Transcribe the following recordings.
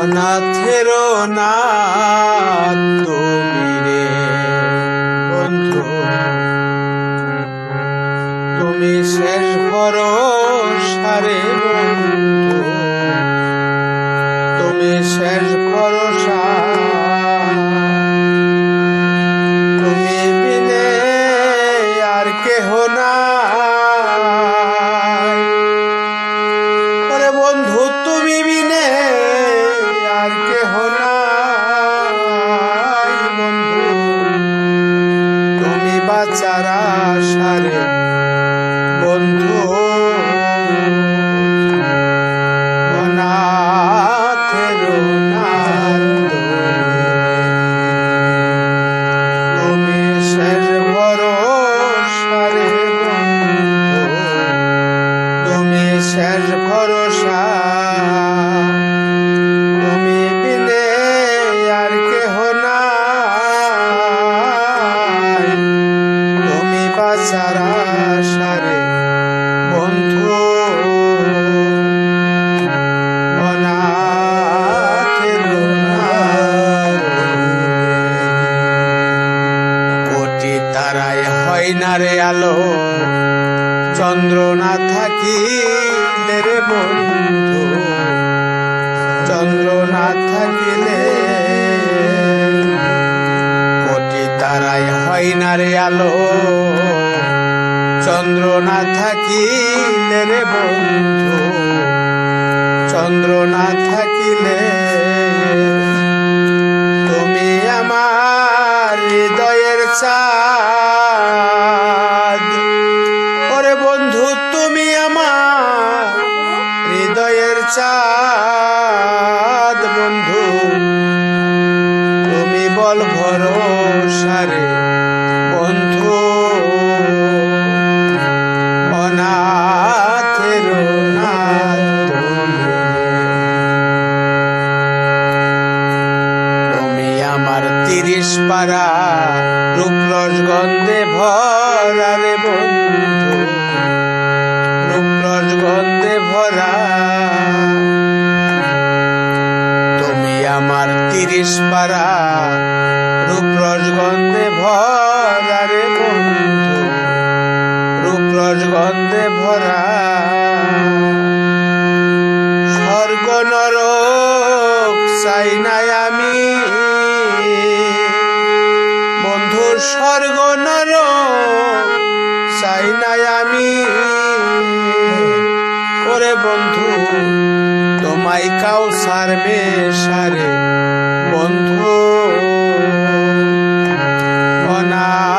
অনাথের না তুমি রে বন্ধু। তুমি শেষ ভরসারে বাঁচার আশারে চন্দ্র না থাকিলে রে বন্ধু। চন্দ্র না থাকিলে কোটি তারায় হয় না রে আলো। চন্দ্র না থাকিলে রে বন্ধু। চন্দ্র না থাকিলে হৃদয়ের চাঁদ, বন্ধু। তুমি বল ভরসারে বন্ধু। অনাথের নাথ তুমি আমার তিরিশ পারা রূপরস গন্ধে ভরা রে, বন্ধু। তিরিশ পারা রূপরস গন্ধে ভরা রে বন্ধু রূপরস গন্ধে ভরা। স্বর্গ নরক চাই নাই আমি। বন্ধু, স্বর্গ নরক চাই নাই আমি। ওরে বন্ধু, তোমায় কাউ সারবে সারে অনাথের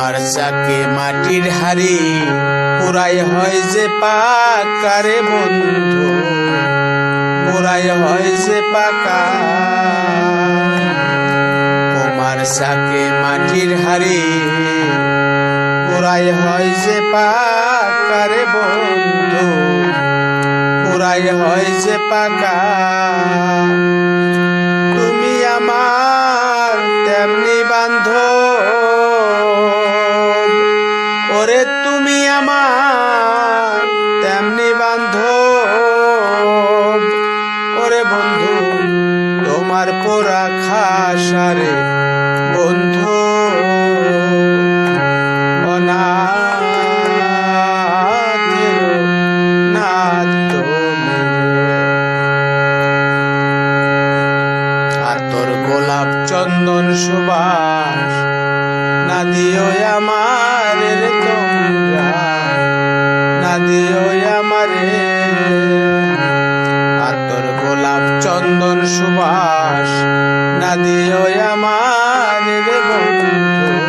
কুমার চাকে মাটির হাড়ি পুরাই হয় যে পাকারে বন্ধু পুরাই হয় যে পাকা। কুমার চাকে মাটির হাড়ি পুরাই হয় যে পাকারে বন্ধু পুরাই হয় যে পাকা। তুমি আমার তেমনি বান্ধব ওরে তুমি আমার তেমনি বান্ধব। ওরে বন্ধু, তোমার পোড়া খাসারে বন্ধু। চন্দন সুবাস না দিও আমার রে তোমরা না দিও আমারে আর তোর গোলাপ চন্দন সুবাস না দিও আমার রে বন্ধু